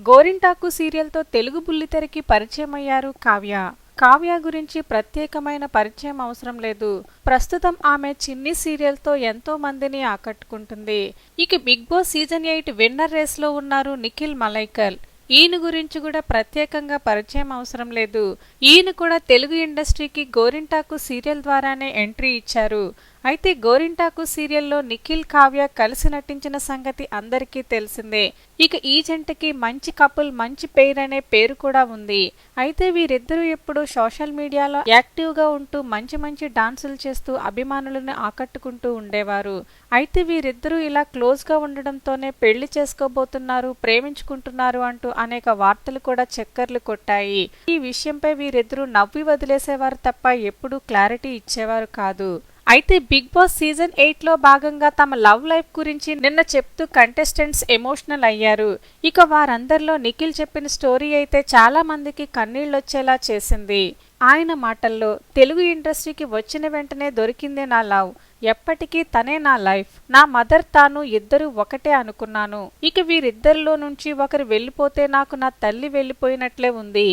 గోరింటాకు సీరియల్తో తెలుగు బుల్లితెరకి పరిచయం అయ్యారు కావ్య. కావ్య గురించి ప్రత్యేకమైన పరిచయం అవసరం లేదు. ప్రస్తుతం ఆమె చిన్ని సీరియల్తో ఎంతో మందిని ఆకట్టుకుంటుంది. ఇక Big Boss season eight winner రేస్లో ఉన్నారు నిఖిల్ మలైకల్. ఈయన గురించి కూడా ప్రత్యేకంగా పరిచయం అవసరం లేదు. ఈయన కూడా తెలుగు ఇండస్ట్రీకి గోరింటాకు సీరియల్ ద్వారానే ఎంట్రీ ఇచ్చారు. అయితే గోరింటాకు సీరియల్లో నిఖిల్ కావ్య కలిసి నటించిన సంగతి అందరికీ తెలిసిందే. ఇక ఈ జంటకి మంచి కపుల్ మంచి పేర్ అనే పేరు కూడా ఉంది. అయితే వీరిద్దరూ ఎప్పుడు సోషల్ మీడియాలో యాక్టివ్గా ఉంటూ మంచి మంచి డాన్సులు చేస్తూ అభిమానులను ఆకట్టుకుంటూ ఉండేవారు. అయితే వీరిద్దరూ ఇలా క్లోజ్గా ఉండడంతోనే పెళ్ళి చేసుకోబోతున్నారు ప్రేమించుకుంటున్నారు అంటూ అనేక వార్తలు కూడా చక్కర్లు కొట్టాయి. ఈ విషయంపై వీరిద్దరూ నవ్వి వదిలేసేవారు తప్ప ఎప్పుడూ క్లారిటీ ఇచ్చేవారు కాదు. అయితే బిగ్ బాస్ సీజన్ ఎయిట్లో భాగంగా తమ లవ్ లైఫ్ గురించి నిన్న చెప్తూ కంటెస్టెంట్స్ ఎమోషనల్ అయ్యారు. ఇక వారందరిలో నిఖిల్ చెప్పిన స్టోరీ అయితే చాలా మందికి కన్నీళ్ళొచ్చేలా చేసింది. ఆయన మాటల్లో తెలుగు ఇండస్ట్రీకి వచ్చిన వెంటనే దొరికిందే నా లవ్. ఎప్పటికీ తనే నా లైఫ్. నా మదర్ తాను ఇద్దరు ఒకటే అనుకున్నాను. ఇక వీరిద్దరిలో నుంచి ఒకరు వెళ్ళిపోతే నాకు నా తల్లి వెళ్ళిపోయినట్లే ఉంది.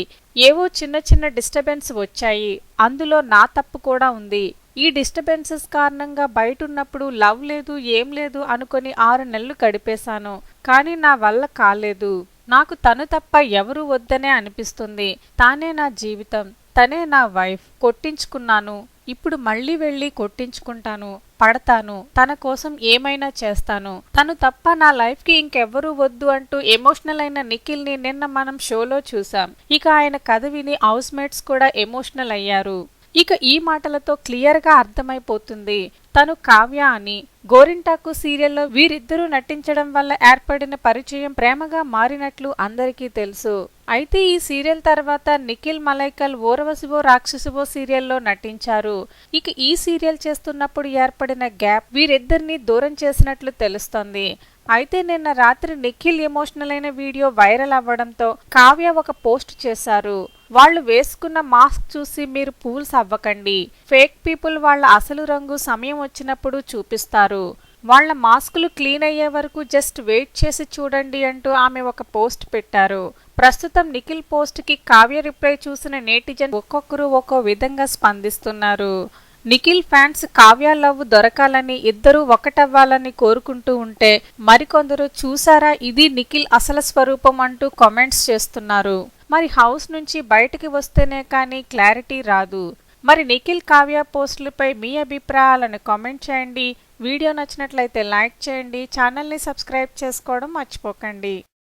ఏవో చిన్న చిన్న డిస్టర్బెన్స్ వచ్చాయి. అందులో నా తప్పు కూడా ఉంది. ఈ డిస్టర్బెన్సెస్ కారణంగా బయట ఉన్నప్పుడు లవ్ లేదు ఏం లేదు అనుకొని ఆరు నెలలు గడిపేశాను. కానీ నా వల్ల కాలేదు. నాకు తను తప్ప ఎవరు వద్దనే అనిపిస్తుంది. తానే నా జీవితం తనే నా వైఫ్ కొట్టించుకున్నాను. ఇప్పుడు మళ్ళీ వెళ్ళి కొట్టించుకుంటాను పడతాను. తన కోసం ఏమైనా చేస్తాను. తను తప్ప నా లైఫ్కి ఇంకెవ్వరూ వద్దు అంటూ ఎమోషనల్ అయిన నిఖిల్ని నిన్న మనం షోలో చూసాం ఇక ఆయన కథ విని హౌస్ మేట్స్ కూడా ఎమోషనల్ అయ్యారు. ఇక ఈ మాటలతో క్లియర్గా అర్థమైపోతుంది. తను కావ్య అని గోరింటాకు సీరియల్లో వీరిద్దరూ నటించడం వల్ల ఏర్పడిన పరిచయం ప్రేమగా మారినట్లు అందరికీ తెలుసు. అయితే ఈ సీరియల్ తర్వాత నిఖిల్ మలైకల్ ఓరవసివో రాక్షసువో సీరియల్లో నటించారు. ఇక ఈ సీరియల్ చేస్తున్నప్పుడు ఏర్పడిన గ్యాప్ వీరిద్దరిని దూరం చేసినట్లు తెలుస్తోంది. అయితే నిన్న రాత్రి నిఖిల్ ఎమోషనల్ అయిన వీడియో వైరల్ అవ్వడంతో కావ్య ఒక పోస్ట్ చేశారు. వాళ్ళు వేసుకున్న మాస్క్ చూసి మీరు పూల్స్ అవ్వకండి. ఫేక్ పీపుల్ వాళ్ళ అసలు రంగు సమయం వచ్చినప్పుడు చూపిస్తారు. వాళ్ళ మాస్కులు క్లీన్ అయ్యే వరకు జస్ట్ వెయిట్ చేసి చూడండి అంటూ ఆమె ఒక పోస్ట్ పెట్టారు. ప్రస్తుతం నిఖిల్ పోస్ట్కి కావ్య రిప్లై చూసిన నేటిజన్ ఒక్కొక్కరు ఒక్కో విధంగా స్పందిస్తున్నారు. నిఖిల్ ఫ్యాన్స్ కావ్య లవ్ దొరకాలని ఇద్దరూ ఒకటవ్వాలని కోరుకుంటూ ఉంటే మరికొందరు చూసారా ఇది నిఖిల్ అసలు స్వరూపం అంటూ కామెంట్స్ చేస్తున్నారు. మరి హౌస్ నుంచి బయటికి వస్తేనే కానీ క్లారిటీ రాదు. మరి నిఖిల్ కావ్య పోస్టులపై మీ అభిప్రాయాలను కామెంట్ చేయండి. వీడియో నచ్చినట్లయితే లైక్ చేయండి. ఛానల్ని సబ్స్క్రైబ్ చేసుకోవడం మర్చిపోకండి.